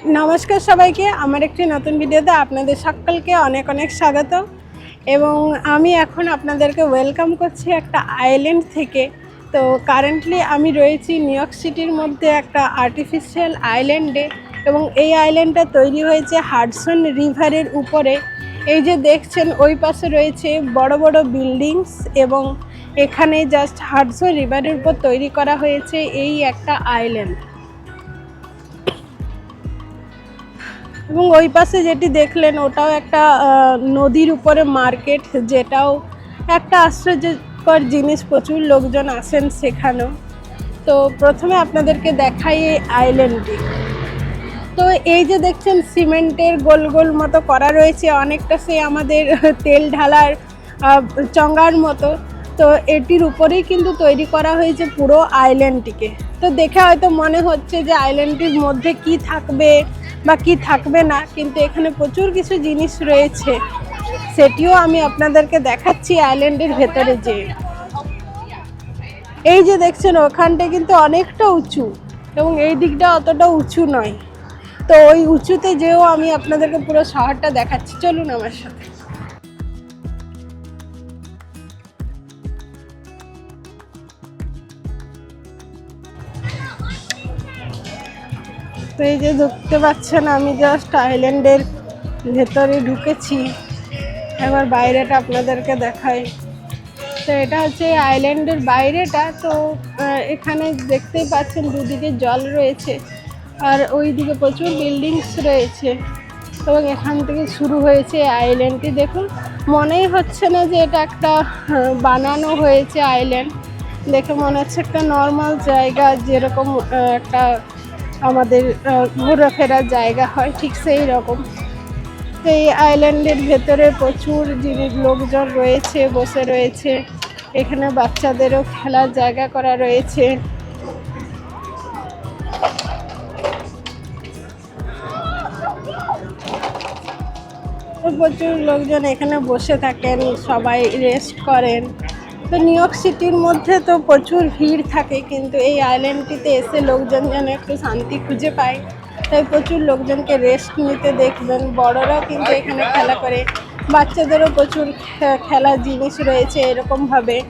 নমস্কার সবাইকে, আমার একটি নতুন ভিডিওতে আপনাদের সকলকে অনেক অনেক স্বাগত। এবং আমি এখন আপনাদেরকে ওয়েলকাম করছি একটা আইল্যান্ড থেকে। তো কারেন্টলি আমি রয়েছি নিউ ইয়র্ক সিটির মধ্যে একটা আর্টিফিশিয়াল আইল্যান্ডে এবং এই আইল্যান্ডটা তৈরি হয়েছে হাডসন রিভারের উপরে। এই যে দেখছেন, ওই পাশে রয়েছে বড় বড় বিল্ডিংস এবং এখানে জাস্ট হাডসন রিভারের উপর তৈরি করা হয়েছে এই একটা আইল্যান্ড এবং ওই পাশে যেটি দেখলেন, ওটাও একটা নদীর উপরে মার্কেট, যেটাও একটা আশ্চর্যকর জিনিস, প্রচুর লোকজন আসেন সেখানেও। তো প্রথমে আপনাদেরকে দেখাই এই আইল্যান্ডটি তো এই যে দেখছেন, সিমেন্টের গোল গোল মতো করা রয়েছে, অনেকটা সে আমাদের তেল ঢালার চঙ্গার মতো। তো এটির উপরেই কিন্তু তৈরি করা হয়েছে পুরো আইল্যান্ডটিকে। তো দেখে হয়তো মনে হচ্ছে যে আইল্যান্ডটির মধ্যে কি থাকবে বা কি থাকবে না, কিন্তু এখানে প্রচুর কিছু জিনিস রয়েছে। সেটিও আমি আপনাদেরকে দেখাচ্ছি আইল্যান্ডের ভেতরে যে। এই যে দেখছেন, ওখানটা কিন্তু অনেকটা উঁচু এবং এই দিকটা অতটা উঁচু নয়। তো ওই উঁচুতে যেও আমি আপনাদেরকে পুরো শহরটা দেখাচ্ছি। চলুন আমার সাথে। এই যে দেখতে পাচ্ছেন আমি জাস্ট আইল্যান্ডের ভেতরে ঢুকেছি। এবার বাইরেটা আপনাদেরকে দেখাই। তো এটা হচ্ছে আইল্যান্ডের বাইরেটা, তো এখানে দেখতেই পাচ্ছেন দুদিকে জল রয়েছে আর ওই দিকে প্রচুর বিল্ডিংস রয়েছে। এবং এখান থেকে শুরু হয়েছে আইল্যান্ডটি দেখুন, মনেই হচ্ছে না যে এটা একটা বানানো হয়েছে আইল্যান্ড দেখে মনে হচ্ছে একটা নর্মাল জায়গা, যেরকম একটা আমাদের ঘোরাফেরার জায়গা হয় ঠিক সেই রকম। তো এই আইল্যান্ডের ভেতরে প্রচুর জিনিস, লোকজন রয়েছে, বসে রয়েছে। এখানে বাচ্চাদেরও খেলার জায়গা করা রয়েছে। প্রচুর লোকজন এখানে বসে থাকেন, সবাই রেস্ট করেন। তো নিউ ইয়র্ক সিটির মধ্যে তো প্রচুর ভিড় থাকে, কিন্তু এই আইল্যান্ডটিতে এসে লোকজন যেন একটু শান্তি খুঁজে পায়। তাই প্রচুর লোকজনকে রেস্ট নিতে দেখবেন। বড়রাও কিন্তু এখানে খেলা করে। বাচ্চাদেরও প্রচুর খে- খেলার জিনিস রয়েছে এরকমভাবে।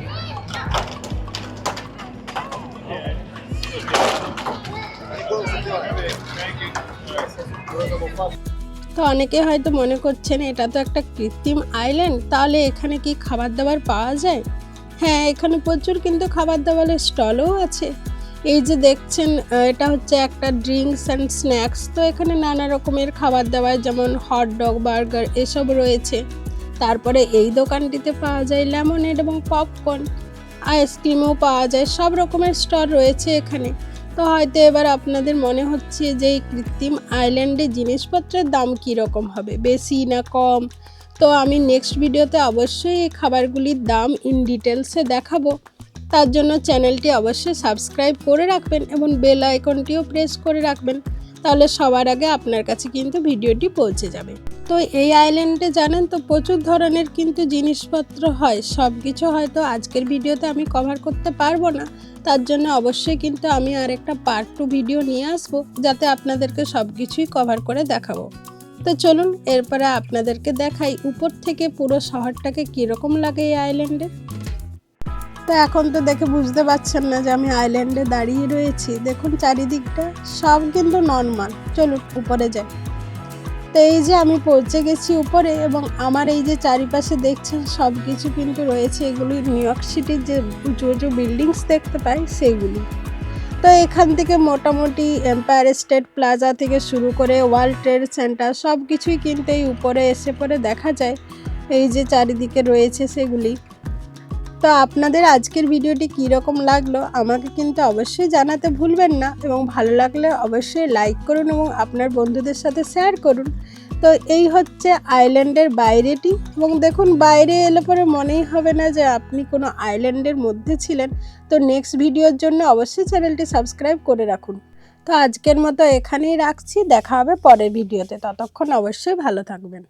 তো অনেকে হয়তো মনে করছেন, এটা তো একটা কৃত্রিম আইল্যান্ড, তাহলে এখানে কি খাবার দাবার পাওয়া যায়? হ্যাঁ এখানে প্রচুর কিন্তু খাবার দাবারের স্টলও আছে। এই যে দেখছেন এটা হচ্ছে একটা ড্রিঙ্কস অ্যান্ড স্ন্যাক্স। তো এখানে নানা রকমের খাবার দাবার যেমন হট ডগ বার্গার এসব রয়েছে। তারপরে এই দোকানটিতে পাওয়া যায় লেমনেড এবং পপকর্ন আইসক্রিমও পাওয়া যায়, সব রকমের স্টল রয়েছে এখানে। তো হয়তো এবার আপনাদের মনে হচ্ছে যে এই কৃত্রিম আইল্যান্ডে জিনিসপত্রের দাম কী রকম হবে? বেশি না কম? তো আমি নেক্সট ভিডিওতে অবশ্যই এই খাবারগুলির দাম ইন ডিটেলসে দেখাবো। তার জন্য চ্যানেলটি অবশ্যই সাবস্ক্রাইব করে রাখবেন এবং বেল আইকনটিও প্রেস করে রাখবেন, তাহলে সবার আগে আপনার কাছে কিন্তু ভিডিওটি পৌঁছে যাবে। তো এই আইল্যান্ডে জানেন তো প্রচুর ধরনের কিন্তু জিনিসপত্র হয় সব কিছু হয়তো আজকের ভিডিওতে আমি কভার করতে পারব না। তার জন্য অবশ্যই কিন্তু আমি আরেকটা পার্ট টু ভিডিও নিয়ে আসব, যাতে আপনাদেরকে সব কিছুই কভার করে দেখাবো। তো চলুন এরপরে আপনাদেরকে দেখাই উপর থেকে পুরো শহরটাকে কীরকম লাগে এই আইল্যান্ডে তো এখন তো দেখে বুঝতে পারছেন না যে আমি আইল্যান্ডে দাঁড়িয়ে রয়েছি। দেখুন চারিদিকটা সব কিন্তু নর্মাল চলুন উপরে যাই। তো এই যে আমি পৌঁছে গেছি উপরে এবং আমার এই যে চারিপাশে দেখছেন সব কিছু কিন্তু রয়েছে। এগুলি নিউ ইয়র্ক সিটির যে উঁচু উঁচু বিল্ডিংস দেখতে পাই, সেগুলি। তো এখান থেকে মোটামুটি এম্পায়ার স্টেট প্লাজা থেকে শুরু করে ওয়ার্ল্ড ট্রেড সেন্টার সব কিছুই কিন্তু এই উপরে এসে পরে দেখা যায়। এই যে চারিদিকে রয়েছে সেগুলি। তো আপনাদের আজকের ভিডিওটি কী রকম লাগল আমাকে কিন্তু অবশ্যই জানাতে ভুলবেন না এবং ভালো লাগলে অবশ্যই লাইক করুন এবং আপনার বন্ধুদের সাথে শেয়ার করুন। তো এই হচ্ছে আইল্যান্ডের বাইরেটি। এবং দেখুন, বাইরে এলে পরে মনেই হবে না যে আপনি কোনো আইল্যান্ডের মধ্যে ছিলেন। তো নেক্সট ভিডিওর জন্য অবশ্যই চ্যানেলটি সাবস্ক্রাইব করে রাখুন। তো আজকের মতো এখানেই রাখছি। দেখা হবে পরের ভিডিওতে ততক্ষণ অবশ্যই ভালো থাকবেন।